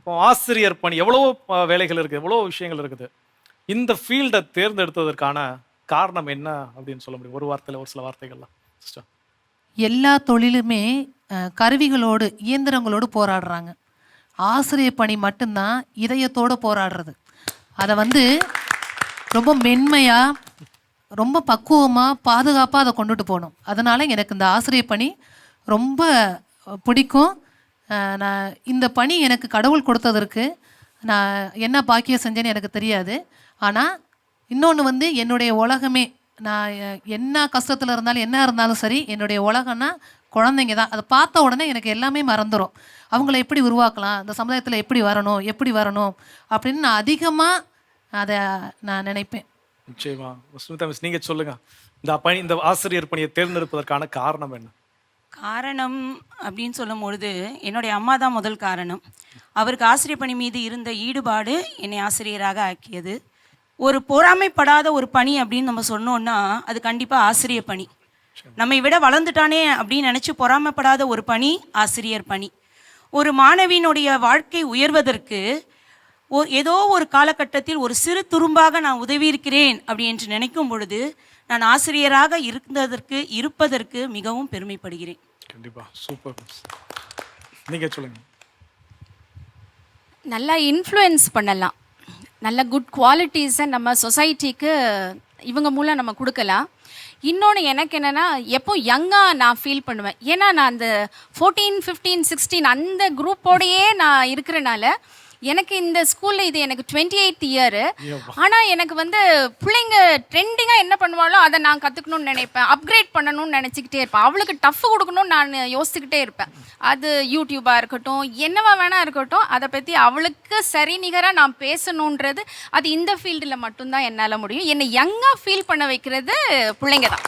இப்போ ஆசிரியர் பணி எவ்வளவோ வேலைகள் இருக்குது எவ்வளோ விஷயங்கள் இருக்குது. இந்த ஃபீல்டை தேர்ந்தெடுத்ததற்கான காரணம் என்ன அப்படின்னு சொல்ல முடியும்? ஒரு வார்த்தையில் ஒரு சில வார்த்தைகள்லாம் சிஸ்டர். எல்லா தொழிலுமே கருவிகளோடு இயந்திரங்களோடு போராடுறாங்க. ஆசிரியர் பணி மட்டும்தான் இதயத்தோடு போராடுறது. அதை வந்து ரொம்ப மென்மையாக ரொம்ப பக்குவமாக பாதுகாப்பாக அதை கொண்டுட்டு போகணும். அதனால் எனக்கு இந்த ஆசிரியர் பணி ரொம்ப பிடிக்கும். நான் இந்த பணி எனக்கு கடவுள் கொடுத்ததற்கு நான் என்ன பாக்கியம் செஞ்சேன்னு எனக்கு தெரியாது. ஆனால் இன்னொன்று வந்து என்னுடைய உலகமே நான் என்ன கஷ்டத்தில் இருந்தாலும் என்ன இருந்தாலும் சரி என்னுடைய உலகம்னா குழந்தைங்க தான். அதை பார்த்த உடனே எனக்கு எல்லாமே மறந்துடும் அவங்கள எப்படி உருவாக்கலாம்? இந்த சமுதாயத்தில் எப்படி வரணும்? எப்படி வரணும்? அப்படின்னு நான் அதிகமாக அதை நான் நினைப்பேன். நிச்சயமா. நீங்கள் சொல்லுங்கள் இந்த பணி இந்த ஆசிரியர் பணியை தேர்ந்தெடுப்பதற்கான காரணம் என்ன? காரணம் அப்படின்னு சொல்லும் பொழுது என்னுடைய அம்மா தான் முதல் காரணம். அவருக்கு ஆசிரியர் பணி மீது இருந்த ஈடுபாடு என்னை ஆசிரியராக ஆக்கியது. ஒரு பொறாமைப்படாத ஒரு பணி அப்படின்னு நம்ம சொன்னோன்னா அது கண்டிப்பாக ஆசிரியர் பணி. நம்மை விட வளர்ந்துட்டானே அப்படின்னு நினச்சி பொறாமைப்படாத ஒரு பணி ஆசிரியர் பணி. ஒரு மாணவியினுடைய வாழ்க்கை உயர்வதற்கு ஓ ஏதோ ஒரு காலகட்டத்தில் ஒரு சிறு துரும்பாக நான் உதவி இருக்கிறேன் அப்படி என்று நினைக்கும் பொழுது நான் ஆசிரியராக இருந்ததற்கு இருப்பதற்கு மிகவும் பெருமைப்படுகிறேன். கண்டிப்பா. சூப்பர் மிஸ் நீங்கள் சொல்லுங்க. நல்லா இன்ஃப்ளூயன்ஸ் பண்ணலாம். நல்ல குட் குவாலிட்டிஸை நம்ம சொசைட்டிக்கு இவங்க மூலம் நம்ம கொடுக்கலாம். இன்னொன்று எனக்கு என்னென்னா எப்போ யங்காக நான் ஃபீல் பண்ணுவேன். ஏன்னா நான் அந்த ஃபோர்டீன் ஃபிஃப்டீன் சிக்ஸ்டீன் அந்த குரூப்போடையே நான் இருக்கிறனால எனக்கு இந்த ஸ்கூலில் இது எனக்கு டுவெண்ட்டி எயித் இயரு ஆனால் எனக்கு வந்து பிள்ளைங்க ட்ரெண்டிங்காக என்ன பண்ணுவாளோ அதை நான் கற்றுக்கணும்னு நினைப்பேன். அப்கிரேட் பண்ணணும்னு நினச்சிக்கிட்டே இருப்பேன். அவளுக்கு டஃப் கொடுக்கணும்னு நான் யோசிச்சுக்கிட்டே இருப்பேன். அது யூடியூபாக இருக்கட்டும் என்னவா வேணா இருக்கட்டும் அதை பற்றி அவளுக்கு சரி நிகராக நான் பேசணுன்றது அது இந்த ஃபீல்டில் மட்டும்தான் என்னால் முடியும். என்னை யங்காக ஃபீல் பண்ண வைக்கிறது பிள்ளைங்க தான்